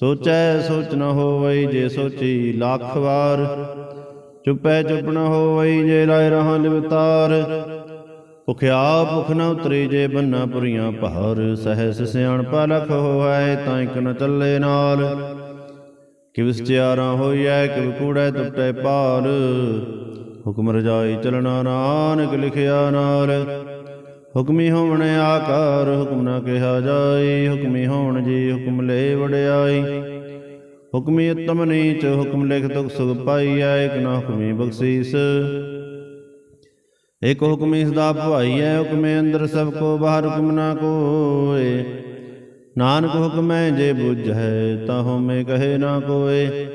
ਸੋਚੈ ਸੋਚ ਨ ਹੋਵਈ ਜੇ ਸੋਚੀ ਲੱਖ ਵਾਰ। ਚੁਪੈ ਚੁਪ ਨ ਹੋਵਈ ਜੇ ਰਾਇ ਰਹਾਂ ਲਿਵਤਾਰ ਭੁਖਿਆ ਭੁਖ ਨ ਉਤਰੀ ਜੇ ਬੰਨਾ ਪੁਰੀਆਂ ਭਾਰ ਸਹਿਸ ਸਿਆਣ ਪਲਖ ਹੋਵੈ ਤਾਂ ਇਕ ਨ ਚੱਲੇ ਨਾਲ। ਕਿਵ ਸਚਿਆਰਾ ਹੋਈਐ, ਕਿਵ ਕੂੜੈ ਟੁੱਟੈ ਪਾਰ ਹੁਕਮ ਰਜਾਈ ਚਲਣਾ ਨਾਨਕ ਲਿਖਿਆ ਨਾਲ। ਹੁਕਮੀ ਹੋਵਣ ਆਕਾਰ ਹੁਕਮ ਨਾ ਕਿਹਾ ਜਾਈ ਹੁਕਮੀ ਹੋਣ ਜੀ ਹੁਕਮ ਲੈ ਵਡਿਆਈ ਹੁਕਮੀ ਉਤਮ ਨੀਚ ਹੁਕਮ ਲਿਖ ਤੁਕ ਸੁਖ ਪਾਈਐ ਇਕ ਨਾ ਹੁਕਮੀ ਬਖਸ਼ੀਸ। ਇਕ ਹੁਕਮੀ ਸਦਾ ਭਵਾਈਐ ਹੁਕਮੇ ਅੰਦਰ ਸਭ ਕੋ, ਬਾਹਰ ਹੁਕਮ ਨਾ ਕੋਏ। ਨਾਨਕ ਹੁਕਮੈ ਜੇ ਬੁਝੈ ਤਾ ਹਉਮੈ ਕਹੇ ਨਾ ਕੋਏ।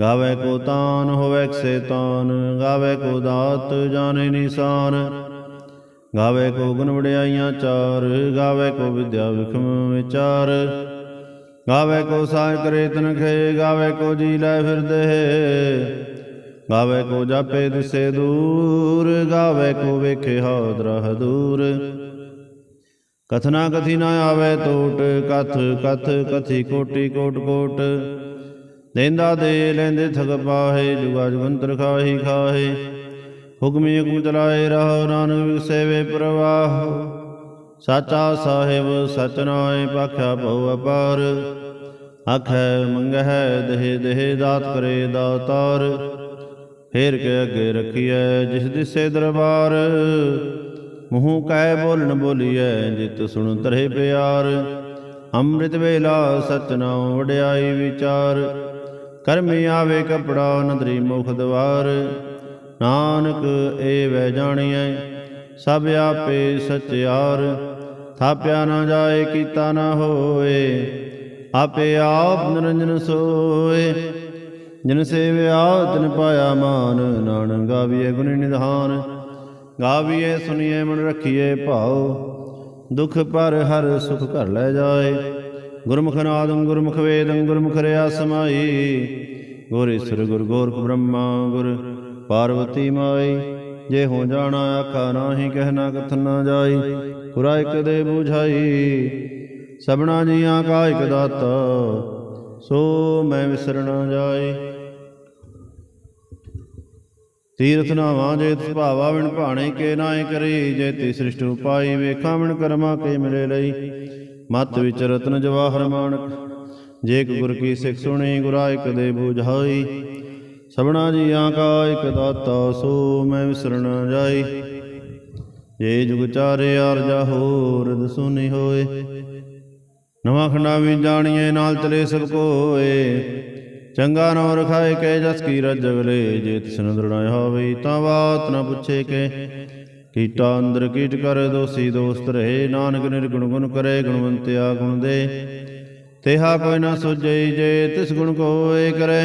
ਗਾਵੇ ਕੋ ਤਾਨ, ਹੋਵੇ ਸੇ ਤਾਨ, ਗਾਵੇ ਕੋ ਦਾਤ, ਜਾਣੇ ਨਿਸ਼ਾਨ। ਗਾਵੇ ਕੋ ਗੁਣ ਵਡਿਆਈਆਂ ਚਾਰ, ਗਾਵੇ ਕੋ ਵਿਦਿਆ ਵਿਖਮ ਵਿਚਾਰ। ਗਾਵੇ ਕੋ ਸਾਜ ਕਰੇ ਤਨਖੇ, ਗਾਵੇ ਕੋ ਜੀ ਲੈ ਫਿਰਦੇ ਗਾਵੇ ਕੋ ਜਾਪੇ ਦਿਸੇ ਦੂਰ, ਗਾਵੇ ਕੋ ਵੇਖੇ ਹਾਦਰਾ ਦੂਰ ਕਥਨਾ ਕਥੀ ਨਾ ਆਵੇ ਟੋਟ ਕਥ ਕਥ ਕਥੀ ਕੋਟੀ ਕੋਟ ਕੋਟ। ਦੇਂਦਾ ਦੇ ਲੈਂਦੇ ਥਗ ਪਾਹੇ, ਜੁਗਾ ਜੁਗੰਤਰ ਖਾਹੀ ਖਾਹੇ। ਹੁਕਮੀ ਹੁਕਮ ਚਲਾਏ ਰਹੋ ਨਾਨਕ ਵਿਸੇਵੇ ਪ੍ਰਵਾਹ। ਸਾਚਾ ਸਾਹਿਬ ਸਚ ਨਾਏ ਪਾਖਿਆ ਭਉ ਅਪਾਰ। ਆਖੈ, ਮੰਗਹਿ, ਦੇਹ ਦੇਹ ਦਾਤ ਕਰੇ ਦਾਤਾਰ। ਫੇਰ ਕੇ ਅੱਗੇ ਰਖੀਐ ਜਿਸ ਦਿਸੇ ਦਰਬਾਰ। ਮੂੰਹ ਕਹਿ ਬੋਲਣ ਬੋਲੀਐ ਜਿਤ ਸੁਣ ਤਰੇ ਪਿਆਰ। ਅੰਮ੍ਰਿਤ ਵੇਲਾ ਸਚ ਨਾਉ ਵਡਿਆਈ ਵਿਚਾਰ। ਕਰਮੀ ਆਵੇ ਕਪੜਾ ਨਦਰੀ ਮੁਖ ਦਵਾਰ। ਨਾਨਕ ਏ ਵੈ ਜਾਣੀਐ, ਸਭ ਆਪੇ ਸਚਿਆਰ ਥਾਪਿਆ ਨਾ ਜਾਏ, ਕੀਤਾ ਨਾ ਹੋਏ, ਆਪੇ ਆਪ ਨਿਰੰਜਨ ਸੋਏ। ਜਿਨ ਸੇਵਿਆ, ਤਿਨ ਪਾਇਆ ਮਾਨ, ਨਾਨਕ ਗਾਵੀਏ ਗੁਣ ਨਿਧਾਨ। ਗਾਵੀਏ ਸੁਣੀਏ ਮਨ ਰੱਖੀਏ ਭਾਉ। ਦੁਖ ਪਰ ਹਰ ਸੁਖ ਘਰ ਲੈ ਜਾਏ। ਗੁਰਮੁਖ ਨਾਦੰ ਗੁਰਮੁਖ ਵੇਦੰ, ਗੁਰਮੁਖ ਰਿਆ ਸਮਾਈ। ਗੁਰ ਈਸਰ ਗੁਰ ਗੋਰਖ ਬ੍ਰਹਮਾ, ਗੁਰ ਪਾਰਵਤੀ ਮਾਈ, ਜੇ ਹੋ ਜਾਣਾ ਆਖਾ ਨਾਹੀ ਕਹਿਣਾ ਕਥਨ ਨਾ ਜਾਈ, ਪੁਰਾ ਇਕ ਦੇ 부ਝਾਈ ਸਭਨਾ ਜੀਆਂ ਕਾ ਇਕ ਦਾਤਾ, ਸੋ ਮੈਂ ਵਿਸਰਣਾ ਜਾਏ ਤੀਰਥ ਨਾਵਾਂ ਜੇ ਤਿਸ ਭਾਵਾ ਵਿਣ ਭਾਣੇ ਕੇ ਨਾਏ ਕਰੀ, ਜੇ ਤੀ ਸ੍ਰਿਸ਼ਟ ਉਪਾਈ ਵੇਖਾਂ ਵਿਣ ਕਰਮਾ ਕੇ ਮਿਲੇ ਲਈ। ਮਤ ਵਿਚ ਰਤਨ ਜਵਾਹਰ ਮਾਨਕ, ਜੇ ਇਕ ਗੁਰ ਕੀ ਸਿੱਖ ਸੁਣੀ ਗੁਰਾਇਕ ਦੇ 부ਝਾਈ ਸਭਨਾ ਜੀਆਂ ਕਾ ਇਕ ਦਾਤਾ, ਸੋ ਮੈਂ ਵਿਸਰਣ ਜਾਈ ਜੇ ਜੁਗ ਚਾਰੇ ਅਰਜਾ ਹੋਰ ਦਸੁਨੀ ਹੋਏ, ਨਵਾਂ ਖੰਡਾ ਵੀ ਜਾਣੀਏ, ਨਾਲ ਚਲੇ ਸਭ ਕੋਏ। ਚੰਗਾ ਨੋ ਰਖਾਏ ਕੇ ਜਸ ਕੀ ਰਜ ਜਗਲੇ ਜੇ ਤਿਸਨ ਦਰੜਾਇਆ ਹੋਵੇ ਤਾਂ ਬਾਤ ਨਾ ਪੁੱਛੇ ਕੇ। ਕੀਟਾ ਅੰਦਰ ਕੀਟ ਕਰ, ਦੋਸੀ ਦੋਸਤ ਰਹੇ, ਨਾਨਕ ਨਿਰਗੁਣ ਗੁਣ ਕਰੇ, ਗੁਣਵੰਤਿਆ ਗੁਣ ਦੇ। ਤੇਹਾ ਕੋਈ ਨਾ ਸੁਝਈ ਜੇ ਤਿਸ ਗੁਣ ਕੋਏ ਕਰੇ।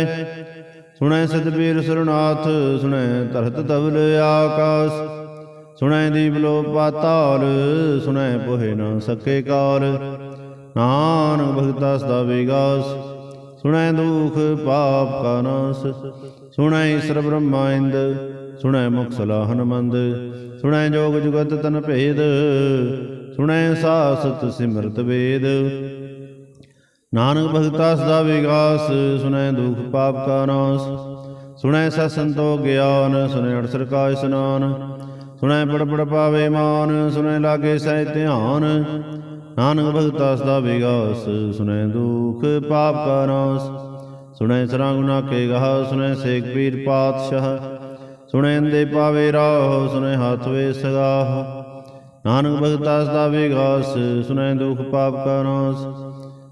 ਸੁਣੈ ਸਤਬੀਰ ਸੁਰਨਾਥ ਸੁਣੈ ਤਰਤ ਤਵਲ ਆਕਾਸ। ਸੁਣੈ ਦੀਪ ਲੋ ਪਾਤਾਲ, ਸੁਣੈ ਪੋਹੇ ਨਾ ਸਕੇ ਕਾਲ। ਨਾਨਕ ਭਗਤਾ ਸਦਾ ਵਿਗਾਸ, ਸੁਣੈ ਦੁਖ ਪਾਪ ਕਾ ਨਾਸ। ਸੁਣੈ ਈਸ਼ਰ ਬ੍ਰਹਮਾ ਇੰਦ, ਸੁਣੈ ਮੁਖ ਸਲਾਹਨ ਮੰਦ ਸੁਣੈ ਜੋਗ ਜੁਗਤ ਤਨ ਭੇਦ, ਸੁਣੈ ਸਾਸਤ ਸਿਮਰਤ ਵੇਦ। ਨਾਨਕ ਭਗਤਾ ਸਦਾ ਵਿਗਾਸ ਸੁਣੈ ਦੁਖ ਪਾਪ ਕਾ ਨਾਸ। ਸੁਣੈ ਸਤ ਸੰਤੋ ਗਿਆਨ ਸੁਣੈ ਅੜਸਰ ਕਾ ਇਸਨਾਨ ਸੁਣੈ ਪੜ ਪੜ ਪਾਵੇ ਮਾਨ ਸੁਣੈ ਲਾਗੇ ਸਹਿ ਧਿਆਨ। ਨਾਨਕ ਭਗਤਾ ਸਦਾ ਵਿਗਾਸ ਸੁਣੈ ਦੁਖ ਪਾਪ ਕਾ ਨਾਸ। ਸੁਣੈ ਸਰਾਂ ਗੁਨਾ ਕੇ ਗਾਹ ਸੁਣੈ ਸੇਖ ਪੀਰ ਪਾਤਸ਼ਾਹ। ਸੁਣੈ ਅੰਦੇ ਪਾਵੇ ਰਾਹ ਸੁਣੈ ਹੱਥ ਵੇ ਸਗਾਹ। ਨਾਨਕ ਭਗਤਾ ਸਦਾ ਵਿਗਾਸ ਸੁਣੈ ਦੁਖ ਪਾਪ ਕਾ ਨਾਸ।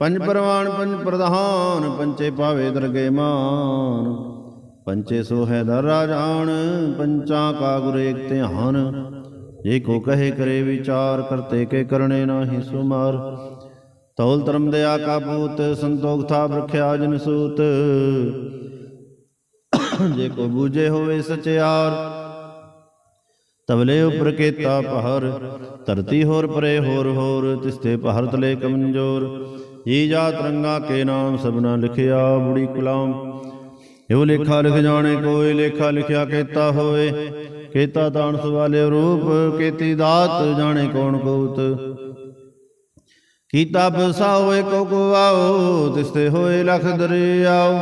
ਪੰਜ ਪਰਵਾਨ, ਪੰਜ ਪ੍ਰਧਾਨ, ਪੰਚੇ ਪਾਵੇ ਦਰਗੇ ਮਾਨ। ਪੰਚੇ ਸੋ ਹੈ ਦਰ ਰਾਜਾਨ ਪੰਚਾਂ ਕਾ ਗੁਰ ਏਕ ਧਿਆਨ। ਜੇ ਕੋ ਕਹੇ ਕਰੇ ਵਿਚਾਰ, ਕਰਤੇ ਕੇ ਕਰਨੇ ਨਾਹੀ ਸੁਮਾਰ। ਤੌਲ ਧਰਮ ਦਇਆ ਕਾ ਪੂਤ, ਸੰਤੋਖ ਥਾ ਰਖਿਆ ਜਨ ਸੂਤ। ਜੇ ਕੋ ਬੂਝੇ ਹੋਵੇ ਸਚਿਆਰ, ਤਵਲੇ ਉਪਰ ਕੇਤਾ ਪਹਰ। ਧਰਤੀ ਹੋਰ ਪਰੇ ਹੋਰ ਹੋਰ, ਤਿਸਤੇ ਪਹਰ ਤਲੇ ਕਮਜ਼ੋਰ। ਜੀ ਜਾ ਰੰਗਾ ਕੇ ਨਾਮ ਸਭਨਾ ਲਿਖਿਆ ਬੁੜੀ ਕਲਾਮ। ਇਹੋ ਲੇਖਾ ਲਿਖ ਜਾਣੇ, ਕੋਈ ਲੇਖਾ ਲਿਖਿਆ ਕੇਤਾ ਹੋਏ ਕੇਤਾ ਤਾਣ ਸਵਾਲੇ ਰੂਪ, ਕੇਤੀ ਦਾਤ ਜਾਣੇ ਕੌਣ ਕੋਤ ਕੀਤਾ ਬਸਾ ਹੋਏ ਕੋ ਕੋ ਆਓ, ਤਿਸਤੇ ਹੋਏ ਲਖ ਦਰਿਆਓ।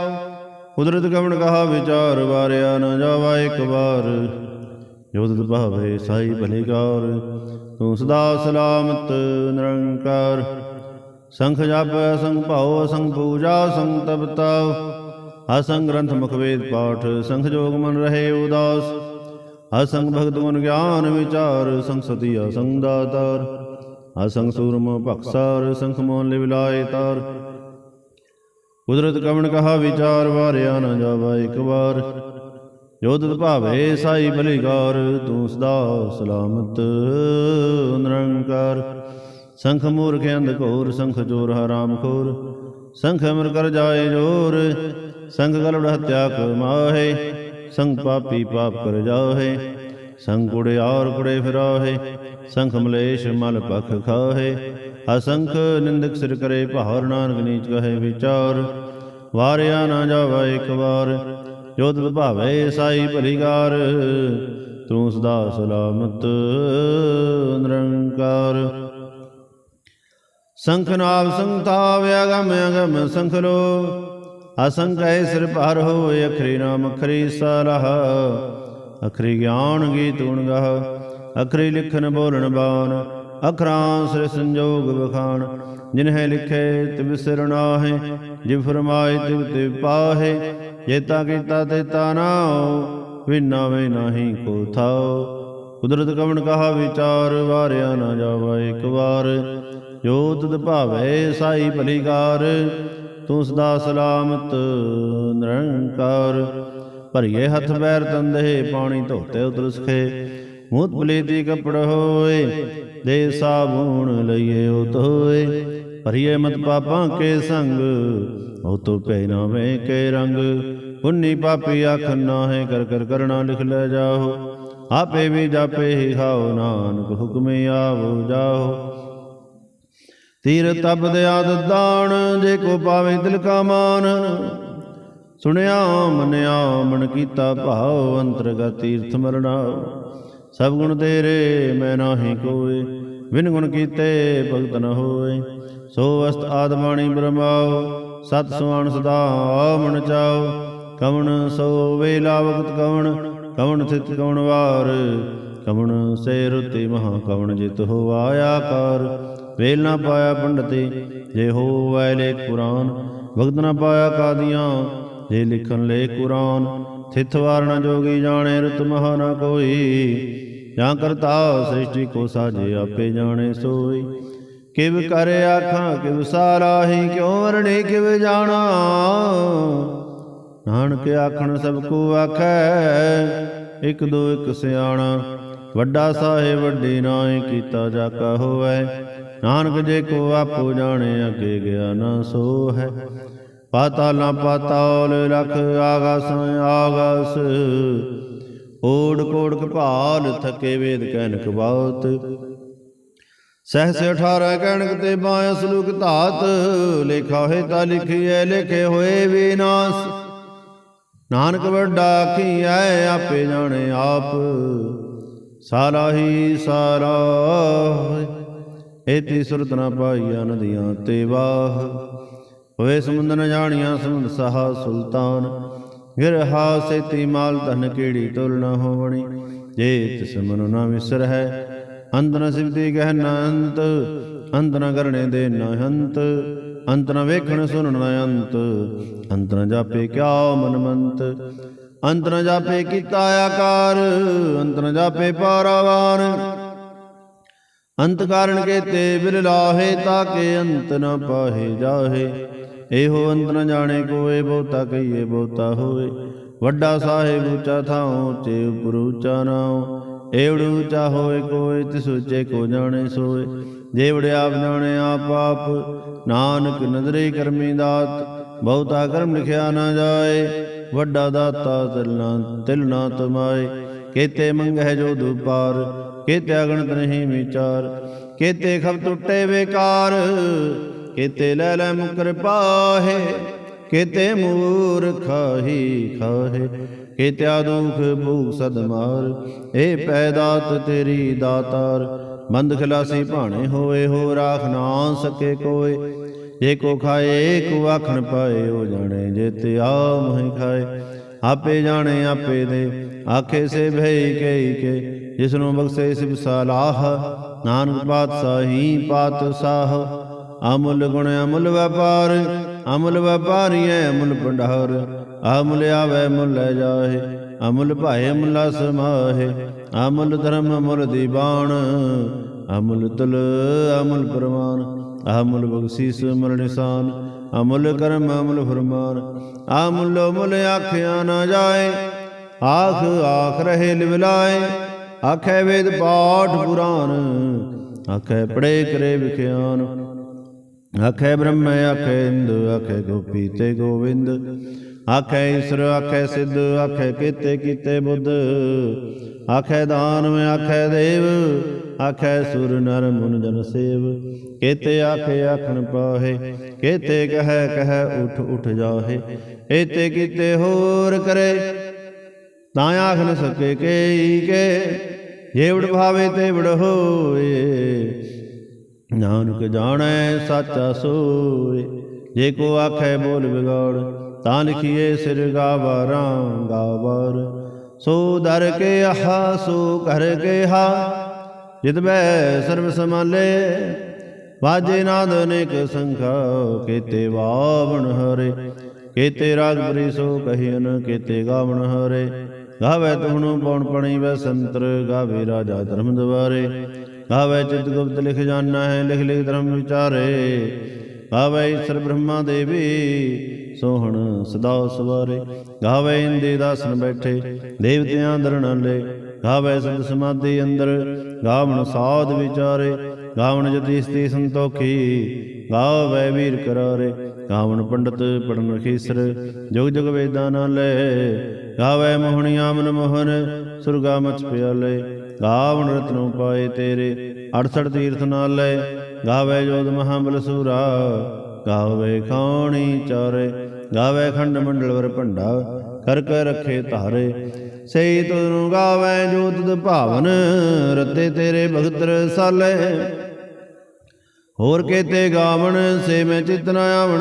ਕੁਦਰਤ ਕਵਣ ਕਹਾ ਵਿਚਾਰ, ਵਾਰਿਆ ਨਾ ਜਾਵਾ ਇੱਕ ਵਾਰ। ਜੋਦਤ ਭਾਵੇ ਸਾਈ ਭਲੇਕਾਰ ਤੂੰ ਸਦਾ ਸਲਾਮਤ ਨਿਰੰਕਾਰ। ਸੰਖ ਜਪ, ਸੰਗ ਭਾਉ, ਸੰਗ ਪੂਜਾ, ਸੰਗ ਤਪਤਾ। ਅਸੰਗ ਗ੍ਰੰਥ ਮੁਖ ਵੇਦ ਪਾਠ ਸੰਖ ਜੋਗ ਮਨ ਰਹੇ ਉਦਾਸ। ਅਸੰਗ ਭਗਤ ਗੁਣ ਗਿਆਨ ਵਿਚਾਰ, ਸੰਗ ਸਤੀ ਅਸੰਗ ਦਾਤਾਰ। ਅਸੰਗ ਸੂਰਮ ਭਖਸਾਰ ਸੰਖ ਮੋਨ ਲਿਵ ਲਾਏ ਤਾਰ। ਕੁਦਰਤ ਕਵਣ ਕਹਾ ਵਿਚਾਰ, ਵਾਰਿਆ ਨਾ ਜਾਵਾ ਇੱਕ ਵਾਰ। ਜੋਦਤ ਭਾਵੇ ਸਾਈ ਬਲਿਗਾਰ ਤੂੰ ਸਦਾ ਸਲਾਮਤ, ਨਿਰੰਕਾਰ। ਸੰਖ ਮੂਰਖ ਅੰਧ ਘੋਰ, ਸੰਖ ਚੋਰ ਹਰਾਮ ਖੋਰ। ਸੰਖ ਅਮਰ ਕਰ ਜਾਏ ਜੋਰ ਸੰਖ ਗਲੜ ਹਤਿਆ ਕਮਾਹੇ ਸੰਖ ਪਾਪੀ ਪਾਪ ਕਰ ਜਾਹੇ ਸੰਖ ਕੁੜੇ ਔਰ ਕੁੜੇ ਫਿਰਾਹੇ। ਸੰਖ ਮਲੇਸ਼ ਮਲ ਪਖ ਖਾਹੇ। ਅਸੰਖ ਨਿੰਦਕ ਸਿਰ ਕਰੇ ਭਾਰ, ਨਾਨਕ ਨੀਚ ਕਹੇ ਵਿਚਾਰ। ਵਾਰਿਆ ਨਾ ਜਾਵਾ ਇੱਕ ਵਾਰ ਜੋਤ ਭਾਵੇ ਸਾਈ ਭਲੀਕਾਰ। ਤੂੰ ਸਦਾ ਸਲਾਮਤ ਨਿਰੰਕਾਰ। ਸੰਖ ਨਾਮ ਸੰਤਾ ਵਿਆਗਮ ਅਗਮ ਸੰਖ ਲੋ। ਅਸੰਖ ਹੈ ਸਿਰ ਭਾਰ ਹੋਏ ਅਖਰੀ ਨਾਮ ਅਖਰੀ ਸਲਹ ਅਖਰੀ ਗਿਆਨ ਗੀਤ ਗੁਣ ਗਾਹ। ਅਖਰੀ ਲਿਖਨ ਬੋਲਣ ਬਾਣ। ਅਖਰਾਂ ਸਿਰ ਸੰਜੋਗ ਬਖਾਨ ਜਿਨਹਿ ਲਿਖੇ ਤਿਵ ਸਿਰ ਨਾਹੇ। ਜਿ ਫਰਮਾਏ ਤਿਵ ਤਿਵ ਪਾਹੇ। ਜੇਤਾ ਕੀਤਾ ਤੇ ਤਾ ਨਾਉ। ਵਿਨਾ ਵੇ ਨਾਹੀ ਕੋ ਥਾਉ। ਕੁਦਰਤ ਕਵਣ ਕਹਾ ਵਿਚਾਰ। ਵਾਰਿਆ ਨਾ ਜਾਵਾ ਇੱਕ ਵਾਰ। ਜੋ ਤੁਧ ਭਾਵੇ ਸਾਈ ਭਲੀਕਾਰ ਤੂੰ ਸਦਾ ਸਲਾਮਤ ਨਿਰੰਕਾਰ। ਭਰੀਏ ਹੱਥ ਪੈਰ ਤੰਦੇ ਪਾਣੀ ਧੋਤੇ ਉਤਰ ਸਖੇ ਮੂਤ ਬਲੀਤੀ ਕਪੜ ਹੋਏ ਦੇ ਸਾਬੂਣ ਲਈਏ ਉਤ ਹੋਏ। ਭਰੀਏ ਮਤ ਪਾਪਾਂ ਕੇ ਸੰਗ ਉਹ ਤੋ ਪੈ ਨਾ ਵੇ ਕੇ ਰੰਗ। ਪੁੰਨੀ ਪਾਪੀ ਆਖ ਨਾ ਹੈ ਕਰ ਕਰ ਕਰਣਾ ਲਿਖ ਲੈ ਜਾਓ ਆਪੇ ਵੀ ਜਾਪੇ ਹੀ ਖਾਓ ਨਾਨਕ ਹੁਕਮੇ ਆਵੋ ਜਾਓ ਤੀਰ ਤਬਦ ਆਦ ਦਾਣ ਜੇ ਕੋ ਪਾਵੇ ਦਿਲ ਕਾ ਮਾਨ। ਸੁਣਿਆ, ਮੰਨਿਆ, ਮਨ ਕੀਤਾ ਭਾਉ, ਅੰਤਰਗਤ ਤੀਰਥ ਮਰਣਾ ਸਭ ਗੁਣ ਤੇਰੇ, ਮੈਂ ਨਾਹੀ ਕੋਏ। ਵਿਨ ਗੁਣ ਕੀਤੇ ਭਗਤ ਨ ਹੋਏ। ਸੋ ਅਸਤ ਆਦਮਾਣੀ ਬ੍ਰਹਮਾਉ ਸਤ ਸੁਆਣ ਸਦਾ ਮਨ ਚਾਉ ਕਵਣ ਸੋ ਵੇਲਾ ਵਕਤ ਕਵਣ ਕਵਣ ਸਿਤ ਕਵਣ ਵਾਰ। ਕਵਣ ਸੇ ਰੁਤੀ ਮਹਾ ਕਵਣ ਜਿਤ ਹੋ ਆਇਆ ਕਰ। ਵੇਲ ਨਾ ਪਾਇਆ ਪੰਡਤੇ ਜੇ ਹੋ ਵੈ ਲੇਖ ਕੁਰਾਨ, ਵਕਤ ਨਾ ਪਾਇਆ ਕਾਦੀਆਂ, ਜੇ ਲਿਖਣ ਲੇ ਕੁਰਾਨ ਥਿਤ ਵਾਰਣਾ ਜੋਗੀ ਜਾਣੇ ਰਤ ਮਹਾ ਨਾ ਕੋਈ, ਜਾਂ ਕਰਤਾ ਸ੍ਰਿਸ਼ਟੀ ਕੋ ਸਾਜੇ ਆਪੇ ਜਾਣੇ ਸੋਈ। ਕਿਵ ਕਰ ਆਖਾਂ, ਕਿਵ ਸਾਰਾਹੀ ਕਿਉ ਵਰਣੇ, ਕਿਵ ਜਾਣਾ? ਨਾਨਕ ਆਖਣ ਸਭ ਕੋ ਆਖੈ, ਇਕ ਦੋ ਇਕ ਸਿਆਣਾ, ਵੱਡਾ ਸਾਹਿਬ ਵੱਡੀ ਨਾਏ ਕੀਤਾ ਜਾਕਾ ਹੋਵੇ। ਨਾਨਕ ਜੇ ਕੋ ਆਪੋ ਜਾਣੇ, ਅੱਗੇ ਗਿਆ ਸੋ ਹੈ ਪਾਤਾਲਾਂ ਪਾਤਾਲ ਲਖ ਆਗਾਸ ਆਗਾਸ। ਓੜ ਕੋੜ ਕਪਾਲ ਥਕੇ ਵੇਦ ਕਹਿਨਕ ਬਾਤ। ਸਹਸ 18 ਕਹਿਣਕ ਤੇ ਬਾਇ ਸਲੂਕ ਧਾਤ। ਲੇਖਾ ਹੋਏ ਤਾਂ ਲਿਖੀਐ, ਲਿਖੇ ਹੋਏ ਵਿਨਾਸ਼ ਨਾਨਕ ਵੱਡਾ ਕੀ ਐ ਆਪੇ ਜਾਣੇ ਆਪ। ਸਾਰਾ ਹੀ ਸਾਰਾ ਏਤੀ ਸੁਰਤ ਨਾ ਪਾਈਆ ਨਦੀਆਂ ਤੇ ਵਾਹ। ਹੋਏ ਸਮੁੰਦ ਨ ਜਾਣੀਆਂ ਸਮੁੰਦ ਸਹਾ ਸੁਲਤਾਨ। ਗਿਰਹਾ ਸੇਤੀ ਮਾਲ ਧਨ ਕੀੜੀ ਤੁਲ ਨ ਹੋਵਣੀ। ਜੇ ਤਿਸ ਮਨੁ ਨਾ ਵਿਸਰ ਹੈ, ਅੰਤ ਨ ਸਿਵਤੀ ਗਹਿ ਨ ਅੰਤ। ਅੰਤ ਨ ਕਰਣੇ ਦੇ ਨ ਹੰਤ ਅੰਤ ਨ ਵੇਖਣ ਸੁਣਨ ਨ ਅੰਤ। ਅੰਤ ਨ ਜਾਪੇ ਕਿਆ ਮਨਮੰਤ ਅੰਤ ਨ ਜਾਪੇ ਕੀਤਾ ਆਕਾਰ। ਅੰਤ ਨ ਜਾਪੇ ਪਾਰਾਵਾਨ। ਅੰਤ ਕਾਰਣ ਕੇਤੇ ਬਿਰਲਾਹੇ ਤਾਕੇ ਅੰਤ ਨ ਪਾਹੇ ਜਾਹੇ। ਇਹੋ ਅੰਤ ਨ ਜਾਣੇ ਕੋਏ, ਬਹੁਤਾ ਕਹੀਏ ਬਹੁਤਾ ਹੋਏ। ਵੱਡਾ ਸਾਹਿਬ ਉੱਚਾ ਥਾਉ, ਉੱਚੇ ਉਪਰ ਉੱਚਾ ਨਾਉ। ਏਵੜ ਉੱਚਾ ਹੋਏ ਕੋਏ, ਤਿਸ ਉੱਚੇ ਕੋ ਜਾਣੇ ਸੋਏ। ਜੇਵੜ ਆਪ ਜਾਣੇ ਆਪ ਆਪ, ਨਾਨਕ ਨਦਰੇ ਕਰਮੀ ਦਾਤ। ਬਹੁਤਾ ਕਰਮ ਲਿਖਿਆ ਨਾ ਜਾਏ, ਵੱਡਾ ਦਾਤਾ ਤਿਲਨਾ ਤਿਲਨਾ ਤਮਾਏ। ਕੇਤੇ ਮੰਗਹਿ ਜੋ ਦੁਪਾਰ ਕੇਤੇ ਅਗਣਤ ਨਹੀਂ ਵਿਚਾਰ, ਕੇਤੇ ਖਬ ਟੁੱਟੇ ਵਿਕਾਰ, ਕੇਤੇ ਲੈ ਲੈ ਮੁਕਰ ਪਾਹੇ, ਕੇਤੇ ਮੂਰਖ ਖਾਹੀ ਖਾਹੇ, ਕੇਤਿਆ ਦੁਖ ਭੂਖ ਸਦ ਏ ਪੈਦਾਤ ਤੇਰੀ ਦਾਤਾਰ, ਬੰਦ ਖਲਾਸੀ ਭਾਣੇ ਹੋਏ, ਹੋ ਰਾਖ ਨਾ ਸਕੇ ਕੋਏ, ਜੇ ਕੋ ਖਾਏ ਕੋ ਆਖਣ ਪਾਏ ਹੋ ਜਾਣੇ ਜੇ ਤੇ ਆ ਮਹਿ ਖਾਏ, ਆਪੇ ਜਾਣੇ ਆਪੇ ਦੇ, ਆਖੇ ਸੇ ਭਈ ਕਈ ਕੇ ਜਿਸ ਨੂੰ ਬਖਸ਼ੇ ਸਿਬ ਸਲਾਹ, ਨਾਨਕ ਪਾਤਸ਼ਾਹੀ ਪਾਤਸ਼ਾਹ। ਅਮੁੱਲ ਗੁਣ, ਅਮੁੱਲ ਵਪਾਰ, ਅਮੁਲ ਵਪਾਰੀ ਐ ਅਮੁੱਲ ਭੰਡਾਰ। ਅਮੁੱਲ ਆਵੇ ਮੁੱਲ ਲੈ ਜਾਹੇ ਅਮੁੱਲ ਭਾਏ ਮੁੱਲਾ ਸਮਾਹੇ ਅਮੁੱਲ ਧਰਮ, ਅਮੁੱਲ ਦੀਵਾਨ ਅਮੁੱਲ ਤਲ, ਅਮੁੱਲ ਪ੍ਰਮਾਨ ਅਮੁੱਲ ਬਖਸ਼ੀਸ ਅਮਲ ਨਿਸ਼ਾਨ, ਅਮੁੱਲ ਕਰਮ, ਅਮੁੱਲ ਫਰਮਾਨ। ਅਮੁੱਲ ਮੁੱਲ ਆਖਿਆ ਨਾ ਜਾਏ, ਆਖ ਆਖ ਰਹੇ ਲਿਵਲਾਏ। ਆਖੇ ਵੇਦ ਪਾਠ ਪੁਰਾਨ ਆਖੇ ਪੜੇ ਕਰੇ ਵਿਖਿਆਨ। ਆਖੇ ਬ੍ਰਹਮ, ਆਖੇ ਇੰਦ, ਆਖੇ ਗੋਪੀ ਤੇ ਗੋਵਿੰਦ। ਆਖੇ ਈਸ਼ਰ, ਆਖੇ ਸਿੱਧ, ਆਖੇ ਕੀਤੇ ਕੀਤੇ ਬੁੱਧ। ਆਖੇ ਦਾਨਵ, ਆਖੇ ਦੇਵ, ਆਖੇ ਸੁਰ ਨਰ ਮੁਨ ਜਨ ਸੇਵ। ਕੇਤੇ ਆਖੇ ਆਖਣ ਪਾਹੇ, ਕੇਤੇ ਕਹੈ ਕਹੈ ਉਠ ਉਠ ਜਾਹੇ। ਏਤੇ ਕੀਤੇ ਹੋਰ ਕਰੇ, ਤਾਂ ਆਖ ਨ ਸਕੇ ਕੇਈ ਕੇ। ਜੇਵੜ ਭਾਵੇ ਤੇ ਵੜ ਹੋਏ। ਨਾਨਕ ਜਾਣੈ ਸੱਚਾ ਸੋਏ। ਜੇ ਕੋ ਆਖੈ ਬੋਲ ਵਿਗਾੜ, ਤਾਂ ਲਿਖੀਏ ਸਿਰ ਗਾਵਰਾਂ ਗਾਵਰ। ਸੋ ਦਰ ਕੇ ਆਹਾ, ਸੋ ਕਰ ਕੇ ਹਾ। ਜਿਤ ਬੈ ਸਰਬ ਸਮਾਲੇ ਵਾਜੇ ਨਾਦ ਅਨੇਕ ਸੰਖਾ। ਕੇਤੇ ਵਾਵਣ ਹਰੇ, ਕੇਤੇ ਰਾਗ ਬਰੀ ਸੋ ਕਹੀਨ ਕੇਤੇ ਗਾਵਣ ਹਰੇ। ਗਾਵੇ ਤੁਹਣੁ ਪਉਣ ਪਣੀ ਵੈ ਸੰਤਰ, ਗਾਵੇ ਰਾਜਾ ਧਰਮ ਦਵਾਰੇ। ਗਾਵੇ ਚਿਤ ਗੁਪਤ ਲਿਖ ਜਾਣਾ ਹੈ ਲਿਖ ਲਿਖ ਧਰਮ ਵਿਚਾਰੇ। ਗਾਵੇ ਈਸ਼ਰ ਬ੍ਰਹਮਾ ਦੇਵੀ, ਸੋਹਣ ਸਦਾ ਸਵਾਰੇ। ਗਾਵੇ ਇੰਦੇ ਦਾਸਨ ਬੈਠੇ, ਦੇਵਤਿਆਂ ਦਰਣਾਲੇ ਗਾਵੇ ਸੰਤ ਸਮਾਧੀ ਅੰਦਰ, ਗਾਵਣ ਸਾਧ ਵਿਚਾਰੇ, ਗਾਵਣ ਜਤੀਸਤੀ ਸੰਤੋਖੀ, ਗਾਵੇ ਵੀਰ ਕਰਾਰੇ, ਗਾਵਣ ਪੰਡਤ ਪੜਨ ਖੀਸਰ, ਜੁਗ ਜੁਗ ਵੇਦਾਂ ਨਾਲੇ ਗਾਵੇ ਮੋਹਣੀਆਂ ਮਨ ਮੋਹਨ, ਸੁਰਗਾ ਮਚ ਪਿਆਲੇ, ਗਾਵਣ ਰਤਨੋਂ ਪਾਏ ਤੇਰੇ 68 ਤੀਰਥ ਨਾਲ ਨਾਲੇ ਗਾਵੇ ਜੋਦ ਮਹਾਬਲ ਸੂਰਾ, ਗਾਵੇ ਖਾਣੀ ਚਾਰੇ, ਗਾਵੇ ਖੰਡ ਮੰਡਲ ਵਰ ਭੰਡਾ, ਕਰ ਕਰ ਰੱਖੇ ਧਾਰੇ ਸਈ ਤੁਰੂ ਗਾਵੈ ਜੋ ਤੁਧ ਭਾਵਨ, ਰੱਤੇ ਤੇਰੇ ਭਗਤ ਰਸਾਲੇ। ਹੋਰ ਕੇਤੇ ਗਾਵਣ, ਸੇ ਮੈਂ ਚਿਤ ਨ ਆਵਣ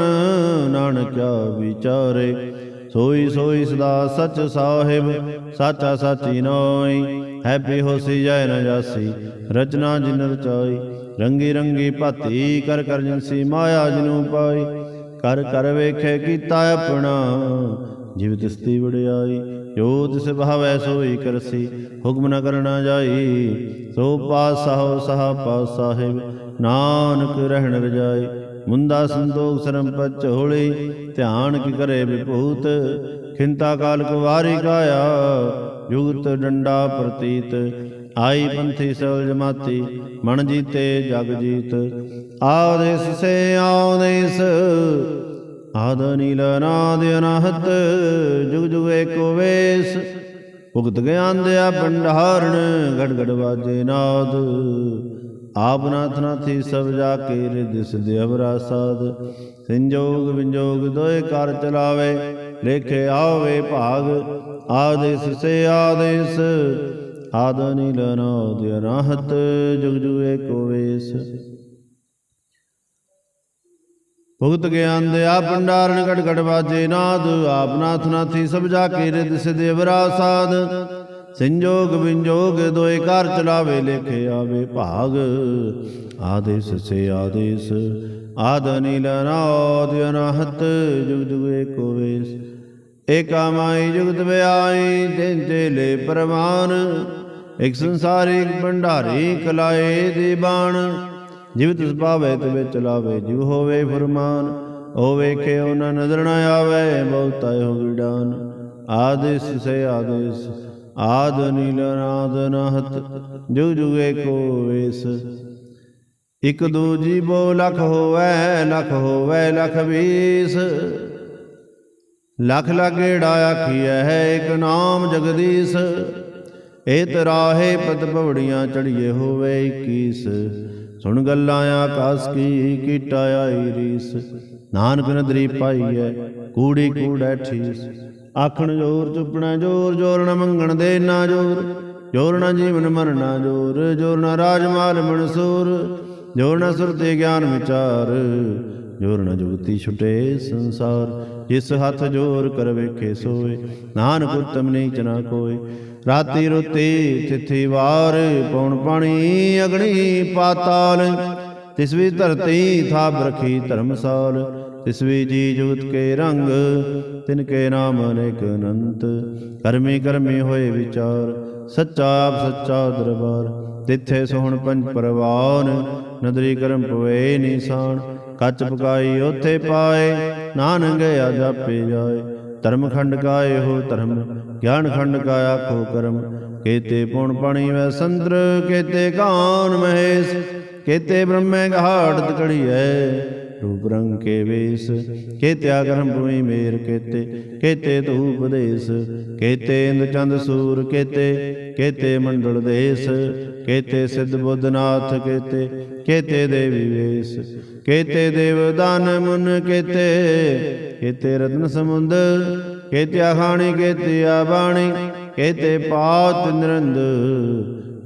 ਨਾਨਕਿਆ ਵਿਚਾਰੇ। ਸੋਈ ਸੋਈ ਸਦਾ ਸਚ ਸਾਹਿਬ, ਸਾਚਾ ਸਾਚੀ ਨੋਈ ਹੈਪੀ ਹੋਸੀ ਜੈ ਨ ਜਾਸੀ, ਰਚਨਾ ਜਿਨ ਰਚਾਈ। ਰੰਗੀ ਰੰਗੀ ਭਾਤੀ, ਕਰ ਕਰ ਜਨਸੀ ਮਾਇਆ ਜਿਨੂ ਪਾਈ। ਕਰ ਕਰ ਵੇਖੇ ਕੀਤਾ ਆਪਣਾ, ਜਿਵ ਤਿਸਤੀ ਵੜਿਆਈ ਜੋ ਤਿਸ ਭਾਵੈ ਸੋਈ ਕਰਸੀ, ਹੁਕਮ ਨ ਕਰਨਾ ਜਾਈ, ਸੋ ਪਾਸ ਸਹੋ ਸਹਾ ਸਾਹਿਬ ਨਾਨਕ ਰਹਿਣ ਰਜਾਈ। ਮੁੰਦਾ ਸੰਤੋਖ ਸਰਮ ਪਚ ਹੋਲੀ, ਧਿਆਨ ਕੀ ਕਰੇ ਵਿਭੂਤ, ਖਿੰਤਾ ਕਾਲ ਕੁਵਾਰੀ ਕਾਇਆ ਜੁਗਤ ਡੰਡਾ ਪ੍ਰਤੀਤ। ਆਈ ਪੰਥੀ ਸਲ ਜਮਾਤੀ, ਮਨ ਜੀਤੇ ਜਗ ਜੀਤ। ਆਦੇਸ ਸੇ ਆਦੇਸ ਆਦ ਨੀਲ ਨਾਦ ਅਨਾਹਤ ਜੁਗ ਜੁਗ ਏਕੋ ਵੇਸ। ਭੁਗਤ ਗਿਆਨ ਦਿਆ ਭੰਡਾਰਣ ਗੜ ਗੜ ਵਾਜੇ ਨਾਦ। ਆਪ ਨਾਥ ਨਾਥੀ ਸਭ ਜਾ ਕੇ ਰਿਦ ਦੇ ਅਵਰਾ ਸਾਧ ਸੰਜੋਗ ਵਿੰਜੋਗ ਦੋਏ ਕਰ ਚਲਾਵੇ, ਲੇਖੇ ਆਵੇ ਭਾਗ। ਆਦੇਸ ਸੇ ਆਦੇਸ ਆਦ ਨੀਲ ਅਨਾਦ ਅਨਾਹਤ ਜੁਗ ਜੁਗ ਏਕੋ ਵੇਸ। ਭੁਗਤ ਗਿਆਨ ਦੇ ਆ ਭੰਡਾਰਨ ਘਟ ਘਟ ਬਾਜੇ ਨਾਦ, ਆਪ ਨਾਥੀ ਸਭ ਜਾ ਕੇ ਰਿਦ ਸਿਦੇਵਰਾ ਸਾਧ। ਸੰਜੋਗ ਵਿੰਜੋਗ ਦੋਏ ਘਰ ਚਲਾਵੇ, ਲੇਖੇ ਆਵੇ ਭਾਗ। ਆਦੇਸ ਸੇ ਆਦੇਸ, ਆਦ ਨੀਲ ਅਨਾਦ ਅਨਾਹਤ, ਜੁਗ ਜੁਗ ਏਕੋ ਵੇਸ। ਏਕਾ ਮਾਈ ਜੁਗਤ ਵਿਆਈ, ਤਿਨ ਚੇਲੇ ਪਰਮਾਨ ਇਕ ਸੰਸਾਰੀ ਭੰਡਾਰੀ ਕਲਾਏ ਦੀ ਬਾਣ ਜਿਵ ਤਿਸ ਪਾਵੇ ਤਿਵੇ ਚਲਾਵੇ ਜਿਵ ਹੋਵੇ ਫਰਮਾਨ ਉਹ ਵੇਖੇ ਉਹਨਾਂ ਨਜ਼ਰ ਨਾ ਆਵੇ, ਬਹੁਤਾ ਹੋ ਗਿਡਾਨ ਆਦੇਸ ਸੇ ਆਦੇਸ, ਆਦ ਨੀਲ ਨਾਦ ਨਹਤ, ਜੁਗ ਜੁਗ ਏਕੋ ਵੇਸ। ਇਕ ਦੂ ਜੀਵੋ ਲਖ ਹੋਵੇ ਲਖ ਹੋਵੇ, ਲਖ ਵੀਸ। ਲਖ ਲਗੇੜਾ ਆਖੀਐ ਹੈ ਇਕ ਨਾਮ ਜਗਦੀਸ਼। ਏ ਤਰਾਹੇ ਪਤ ਭਵੜੀਆਂ ਚੜੀਏ ਹੋਵੇ 21 ਸੁਣ ਗੱਲਾਂ ਆਕਾਸ ਕੀ ਕੀਟਾ ਆਈ ਰੀਸ। ਨਾਨਕ ਨਦਰੀ ਪਾਈਐ, ਕੂੜੀ ਕੂੜੈ ਠੀਸ। ਆਖਣ ਜੋਰ ਚੁੱਪਣਾ ਜੋਰ ਜੋਰ ਨ ਮੰਗਣ ਦੇ ਨਾ ਜੋਰ। ਜੋਰ ਨ ਜੀਵਨ ਮਰਨਾ ਜੋਰ ਜੋਰ ਰਾਜ ਰਾਜਮਾਲ ਮਨਸੂਰ। ਜੋਰ ਨ ਸੁਰਤੇ ਗਿਆਨ ਵਿਚਾਰ, ਜੋਰ ਨਾ ਜੁਗਤੀ ਛੁਟੇ ਸੰਸਾਰ। ਜਿਸ ਹੱਥ ਜੋਰ ਕਰ ਵੇਖੇ ਸੋਏ, ਨਾਨਕ ਉਤਮ ਨੀਚ ਨਾ ਕੋਏ। ਰਾਤੀ ਰੁਤੀ ਤਿਥੀ ਵਾਰ ਪੌਣ ਪਾਣੀ ਅਗਣੀ ਪਾਤਾਲ। ਤਿਸ ਵੀ ਧਰਤੀ ਥਾਪ ਰਖੀ ਧਰਮਸਾਲ, ਤਿਸ ਵੀ ਜੀ ਜੁਗਤ ਕੇ ਰੰਗ, ਤਿਨ ਕੇ ਨਾਮ ਅਨੇਕ ਅਨੰਤ। ਕਰਮੀ ਕਰਮੀ ਹੋਏ ਵਿਚਾਰ, ਸੱਚਾ ਆਪ ਸੱਚਾ ਦਰਬਾਰ। ਤਿੱਥੇ ਸੋਹਣ ਪੰਜ ਪਰਵਾਨ, ਨਦਰੀ ਕਰਮ ਪਵੇ ਨਿਸ਼ਾਨ। ਕੱਚ ਪਕਾਈ ਉਥੇ ਪਾਏ ਨਾਨਕ ਆ ਜਾਪੇ ਜਾਏ। ਧਰਮ ਖੰਡ ਕਾ ਇਹੋ ਧਰਮ ਗਿਆਨ ਖੰਡ ਕਾ ਆਖੋ ਕਰਮ। ਕੇਤੇ ਪੁਣ ਪਾਣੀ ਵੈ ਸੰਦਰ, ਕੇਤੇ ਕਾਨ ਮਹੇਸ਼। ਕੇਤੇ ਬ੍ਰਹਮੇ ਘਾਟ ਤਕੜੀਐ ਰੂਪ ਰੰਗ ਕੇ ਵੇਸ, ਕੇਤੇ ਆਗਰਮ ਭੂਮੀ ਮੇਰ ਕੇਤੇ ਕੇਤੇ ਧੂਪ ਦੇਸ, ਕੇਤੇ ਇੰਦ ਚੰਦ ਸੂਰ ਕੇਤੇ ਕੇਤੇ ਮੰਡਲ ਦੇਸ, ਕੇਤੇ ਸਿੱਧ ਬੁੱਧਨਾਥ ਕੇਤੇ ਕੇਤੇ ਦੇਵੀ ਵੇਸ, ਕੇਤੇ ਦੇਵ ਦਾਨ ਮੁਨ ਕੇਤੇ ਕੇਤੇ ਰਤਨ ਸਮੁੰਦ, ਕੇਤੇ ਆਖਾਣੀ ਕੇਤੇ ਆ ਬਾਣੀ ਕੇਤੇ ਪਾਤ ਨਿਰੰਦ।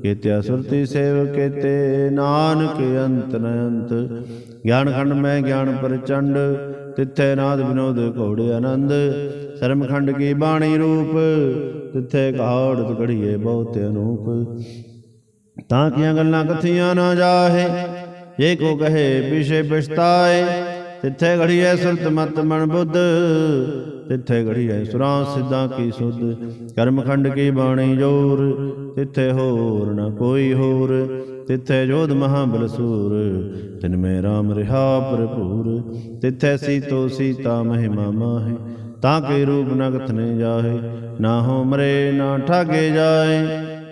ਕੇਤੇ, ਸੁਰਤੀ ਸੇਵ ਕੇਤੇ, ਨਾਨਕ ਅੰਤ ਨ ਅੰਤ। ਗਿਆਨ ਖੰਡ ਮੈਂ ਗਿਆਨ ਪ੍ਰਚੰਡ, ਤਿੱਥੇ ਨਾਦ ਵਿਨੋਦ ਘੋੜੇ ਆਨੰਦ। ਸ਼ਰਮ ਖੰਡ ਕੀ ਬਾਣੀ ਰੂਪ, ਤਿੱਥੇ ਘਾੜ ਘੜੀਏ ਬਹੁਤ ਅਨੂਪ। ਤਾਂ ਕੀਆਂ ਗੱਲਾਂ ਕਥੀਆਂ ਨਾ ਜਾਹੇ, ਜੇ ਕੋ ਕਹੇ ਪਿਛੇ ਪਛਤਾਏ, ਤਿੱਥੇ ਘੜੀਏ ਸੁਰਤ ਮਤ ਮਨ ਬੁੱਧ। ਤਿੱਥੇ ਘੜੀਐ ਸੁਰਾਂ ਸਿੱਧਾਂ ਕੀ ਸੁਧ, ਕਰਮਖੰਡ ਕੀ ਬਾਣੀ ਜੋਰ, ਤਿੱਥੇ ਹੋਰ ਨਾ ਕੋਈ ਹੋਰ, ਤਿੱਥੇ ਜੋਧ ਮਹਾਬਲ ਸੂਰ ਤਿਨ ਮੇ RAM ਰਿਹਾ ਭਰਪੂਰ, ਤਿੱਥੇ ਸੀਤੋ ਸੀਤਾ ਮਹਿਮਾ ਮਾਹੇ, ਤਾਂ ਕੇ ਰੂਪ ਨ ਕਥਨੇ ਜਾਹੇ, ਨਾ ਹੋ ਮਰੇ ਨਾ ਠਾਗੇ ਜਾਏ,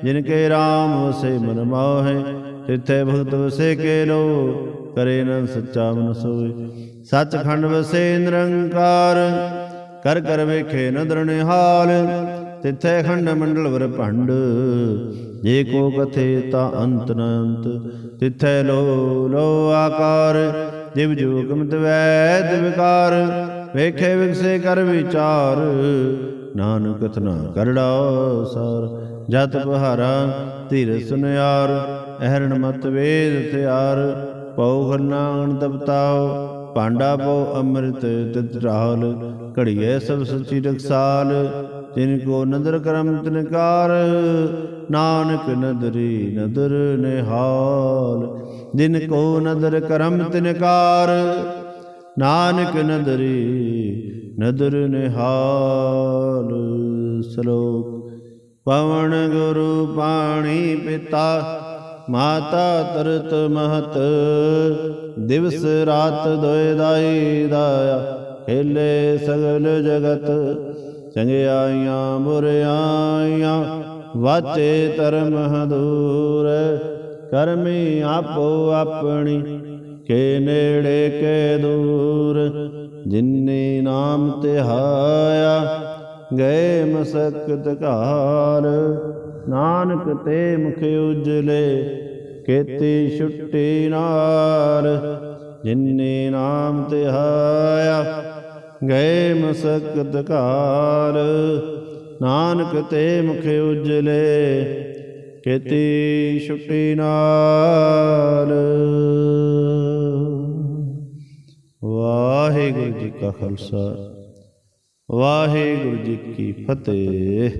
ਜਿਨ ਕੇ RAM ਵਸੇ ਮਨ ਮਾਹੇ, ਤਿੱਥੇ ਭਗਤ ਵਸੇ ਕੇ ਲੋ, ਕਰੇ ਨ ਸੱਚਾ ਮਨ ਸੋਏ। ਸੱਚਖੰਡ ਵਸੇ ਨਿਰੰਕਾਰ ਕਰ ਕਰ ਵੇਖੇ ਨਦਰ ਨਿਹਾਲ, ਤਿੱਥੇ ਖੰਡ ਮੰਡਲ ਵਰ ਭੰਡ। ਜੇ ਕੋ ਕਥੇ ਤਾ ਅੰਤ ਨ ਤਿੱਥੇ ਲੋ ਲੋ ਆਕਾਰ। ਜਿਵ ਜੋਗਮਤ ਵੈਦ ਵਿਕਾਰ, ਵੇਖੇ ਵਿਗਸੇ ਕਰ ਵਿਚਾਰ। ਨਾਨਕ ਕਥਨਾ ਕਰੜਾ ਸਾਰ ਜਤ ਪਹਾਰਾ ਧੀਰ ਸੁਨਿਆਰ, ਅਹਰਣ ਮਤ ਵੇਦ ਥਿਆਰ ਪਉ ਖੰਨਾਣ ਤਪਤਾਓ ਪਾਂਡਾ ਪੋ ਅੰਮ੍ਰਿਤ ਤਿਤ ਰਾਲ ਘੜੀਏ ਸਭ ਸੱਚੀ ਰਖਸਾਲ, ਜਿਨ ਕੋ ਨਦਰ ਕਰਮ ਤਿਨਕਾਰ, ਨਾਨਕ ਨਦਰੀ ਨਦਰ ਨਿਹਾਲ। ਜਿਨ ਕੋ ਨਦਰ ਕਰਮ ਤਿਨਕਾਰ, ਨਾਨਕ ਨਦਰੀ ਨਦਰ ਨਿਹਾਲ। ਸ਼ਲੋਕ, ਪਵਨ ਗੁਰੂ ਪਾਣੀ ਪਿਤਾ ਮਾਤਾ ਤਰਤ ਮਹਤ, ਦਿਵਸ ਰਾਤ ਦੋਇ ਦਾਈ ਦਾਇਆ, ਖੇਲੇ ਸਗਲ ਜਗਤ, ਚੰਗਿਆਈਆਂ ਬੁਰਿਆਈਆਂ ਵਾਚੇ ਧਰਮ ਹਦੂਰ, ਕਰਮੀ ਆਪੋ ਆਪਣੀ, ਕੇ ਨੇੜੇ ਕੇ ਦੂਰ ਜਿਨਨੇ ਨਾਮ ਤਿਹਾਇਆ, ਗਏ ਮਸਕਤ ਘਾਲ ਨਾਨਕ ਤੇ ਮੁਖ ਉਜਲੇ, ਕੇਤੀ ਛੁੱਟੀ ਨਾਲ ਜਿਨਨੇ ਨਾਮ ਤਿਹਾਇਆ ਗਏ ਮਸਕਤ ਘਾਰ ਨਾਨਕ ਤੇ ਮੁਖ ਉਜਲੇ, ਕੀਤੀ ਛੁੱਟੀ ਨਾਲ ਵਾਹਿਗੁਰੂ ਜੀ ਕਾ ਖਾਲਸਾ, ਵਾਹਿਗੁਰੂ ਜੀ ਕੀ ਫਤਿਹ।